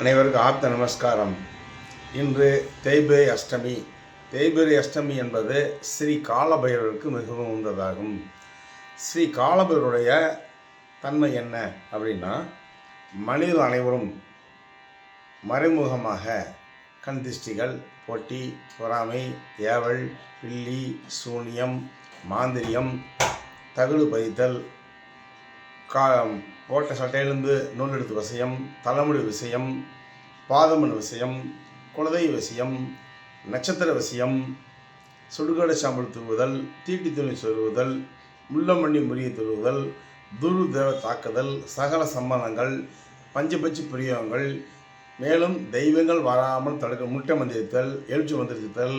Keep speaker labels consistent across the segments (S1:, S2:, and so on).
S1: அனைவருக்கும் ஆப்த நமஸ்காரம். இன்று தேய்பிரை அஷ்டமி. தேய்பிரை அஷ்டமி என்பது ஸ்ரீ காலபைரவருக்கு மிகவும் உந்ததாகும் ஸ்ரீ காலபைரவருடைய தன்மை என்ன அப்படின்னா மனிதர் அனைவரும் மறைமுகமாக கண் திஷ்டிகள் போட்டி பொறாமை ஏவல் பில்லி சூனியம் மாந்திரியம் தகுடு பதித்தல் கா போட்ட சட்டையிலிருந்து நூல் எடுத்து விஷயம் தலைமுடி விஷயம் பாதமன் விஷயம் குலதெய்வ விஷயம் நட்சத்திர விஷயம் சுடுகாடு சாம்பல் தூவுதல் தீட்டி துணி சொருகுதல் முள்ளமண்ணி முறிய துருவுதல் துரு தேவ தாக்குதல் சகல சம்பந்தங்கள் பஞ்சபட்சி பிரியங்கள் மேலும் தெய்வங்கள் வராமல் தடுக்க முட்டை மந்திரித்தல் எழுச்சி மந்திரித்தல்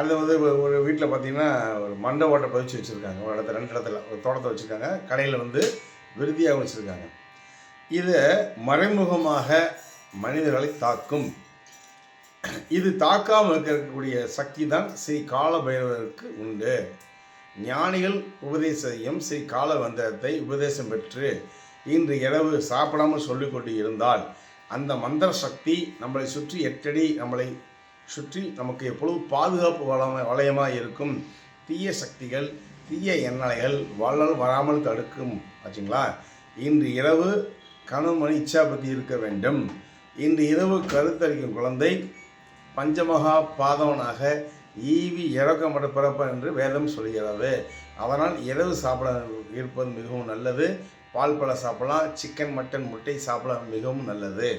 S1: அது வந்து ஒரு- வீட்டில் பார்த்தீங்கன்னா ஒரு மண்டை ஓட்டை பதிச்சு வச்சுருக்காங்க. ஒரு இடத்துல ரெண்டு இடத்துல ஒரு தோட்டத்தை வச்சுருக்காங்க. கடையில் வந்து விருதியாக வச்சுருக்காங்க. இதை மறைமுகமாக மனிதர்களை தாக்கும். இது தாக்காமல் இருக்கக்கூடிய சக்தி தான் ஸ்ரீ கால பைரவருக்கு உண்டு. ஞானிகள் உபதேசையும் ஸ்ரீ கால மந்திரத்தை உபதேசம் பெற்று இன்று இரவு சாப்பிடாமல் சொல்லிக்கொண்டு இருந்தால் அந்த மந்திர சக்தி நம்மளை சுற்றி எட்டடி நம்மளை சுற்றி நமக்கு எப்பொழுதும் பாதுகாப்பு வளம வளையமாக இருக்கும் தீய சக்திகள் தீய எண்ணலைகள் வளல் வராமல் தடுக்கும் ஆச்சுங்களா இன்று இரவு கணவன் இச்சாபதி இருக்க வேண்டும். இன்று இரவு கருத்தரிக்கும் குழந்தை பஞ்சமகா பாதவனாக ஈவி இறக்கமட பிறப்பார் என்று வேதம் சொல்கிறது. அதனால் இரவு சாப்பிட இருப்பது மிகவும் நல்லது. பால் பழம் சாப்பிடலாம். சிக்கன் மட்டன் முட்டை சாப்பிட மிகவும் நல்லது.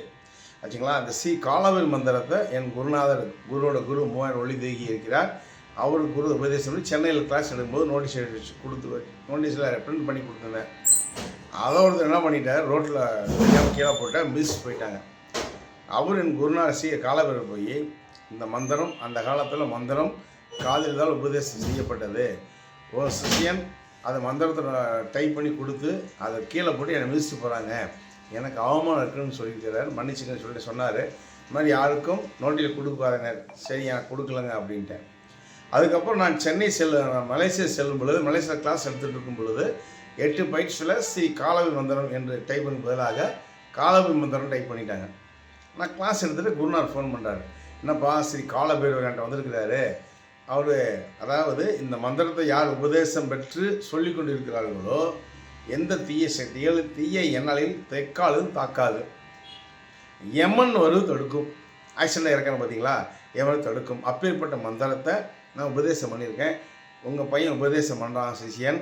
S1: ஆச்சுங்களா? அந்த சி காலவில் மந்திரத்தை என் குருநாதர் குருவோட குரு மூவாயிரம் ஒளி தேகி இருக்கிறார். அவர் குரு உபதேசம் பண்ணி சென்னையில் கிளாஸ் எடுக்கும்போது நோட்டீஸ் கொடுத்து நோட்டீஸில் பிரிண்ட் பண்ணி கொடுத்துருந்தேன் அதை ஒருத்தர் என்ன பண்ணிட்டார்? ரோட்டில் கீழே போட்டால் மிஸ் போயிட்டாங்க. அவர் என் குருநாதர் சி காலவேல் போய் இந்த மந்திரம் அந்த காலத்தில் மந்திரம் காதில் தான் உபதேசம் செய்யப்பட்டது. ஒரு சிஷியன் அதை மந்திரத்தை டைப் பண்ணி கொடுத்து அதை கீழே போட்டு என்னை மிதிச்சு போகிறாங்க எனக்கு அவமானம் இருக்குன்னு சொல்லியிருக்கிறார் மன்னிச்சுக்கன்னு சொல்லிட்டு சொன்னார். இது மாதிரி யாருக்கும் நோட்டீஸ் கொடுக்காதங்க சரி எனக்கு கொடுக்கலங்க அப்படின்ட்டேன். அதுக்கப்புறம் நான் சென்னை செல்ல மலேசியா செல்லும் பொழுது மலேசியா கிளாஸ் எடுத்துகிட்டு இருக்கும் பொழுது எட்டு பயிற்சியில் ஸ்ரீ காலவி மந்திரம் என்று டைப் பண்ண பதிலாக காலவி மந்திரம் டைப் பண்ணிட்டாங்க. நான் கிளாஸ் எடுத்துகிட்டு குருநார் ஃபோன் பண்ணுறாரு என்னப்பா ஸ்ரீ காலபைரவர் என்கிட்ட வந்திருக்கிறாரு. அவர் அதாவது இந்த மந்திரத்தை யார் உபதேசம் பெற்று சொல்லி கொண்டிருக்கிறார்களோ எந்த தீய சக்திகள் தீய எண்ணலில் தெக்காலும் தாக்காது. எமன் வருவது தடுக்கும். ஆக்ஷனில் இறக்கணும் பார்த்தீங்களா? யமன் தடுக்கும். அப்பேற்பட்ட மந்திரத்தை நான் உபதேசம் பண்ணியிருக்கேன். உங்கள் பையன் உபதேசம் பண்ணுறான் சிஷியன்.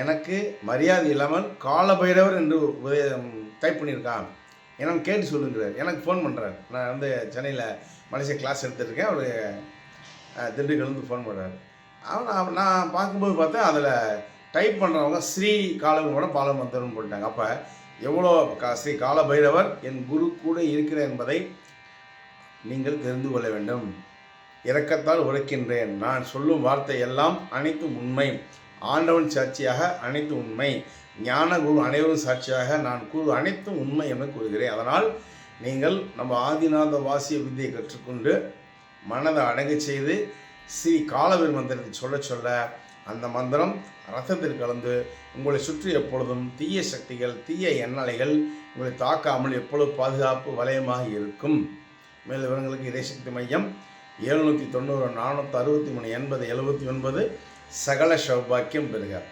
S1: எனக்கு மரியாதை இல்லாமல் காலபைரவர் என்று உபதேசம் டைப் பண்ணியிருக்கான். என்னன்னு கேட்டு சொல்லுங்கிறார். எனக்கு ஃபோன் பண்ணுறாரு நான் வந்து சென்னையில் மலேசியா கிளாஸ் எடுத்துருக்கேன். அவர் வந்து ஃபோன் பண்ணுறாரு அவன் நான் நான் பார்க்கும்போது பார்த்தா அதில் டைப் பண்ணுறவங்க ஸ்ரீ காலங்களோட பாலமந்திரம்னு போட்டாங்க. அப்போ எவ்வளோ கா ஸ்ரீ காலபைரவர் என் குரு கூட இருக்கிறேன் என்பதை நீங்கள் தெரிந்து கொள்ள வேண்டும். இரக்கத்தால் உரைக்கின்றேன். நான் சொல்லும் வார்த்தை எல்லாம் அனைத்தும் உண்மை. ஆண்டவன் சாட்சியாக அனைத்து உண்மை. ஞான குரு அனைவரும் சாட்சியாக நான் கூறு அனைத்தும் உண்மை என கூறுகிறேன். அதனால் நீங்கள் நம்ம ஆதிநாத வாசிய வித்தியை கற்றுக்கொண்டு மனதை அடங்கச் செய்து ஸ்ரீ காலவீர் மந்திரத்தை சொல்ல சொல்ல அந்த மந்திரம் ரத்தத்தில் கலந்து உங்களை சுற்றி எப்பொழுதும் தீய சக்திகள் தீய எண்ணலைகள் உங்களை தாக்காமல் எப்பொழுது பாதுகாப்பு வலயமாக இருக்கும். மேலும் விவரங்களுக்கு இதயசக்தி மையம். எழுநூற்றி தொண்ணூறு நானூற்றி அறுபத்தி மூணு எண்பது எழுபத்தி ஒன்பது சகல சௌபாக்கியம் பெறுகிறார்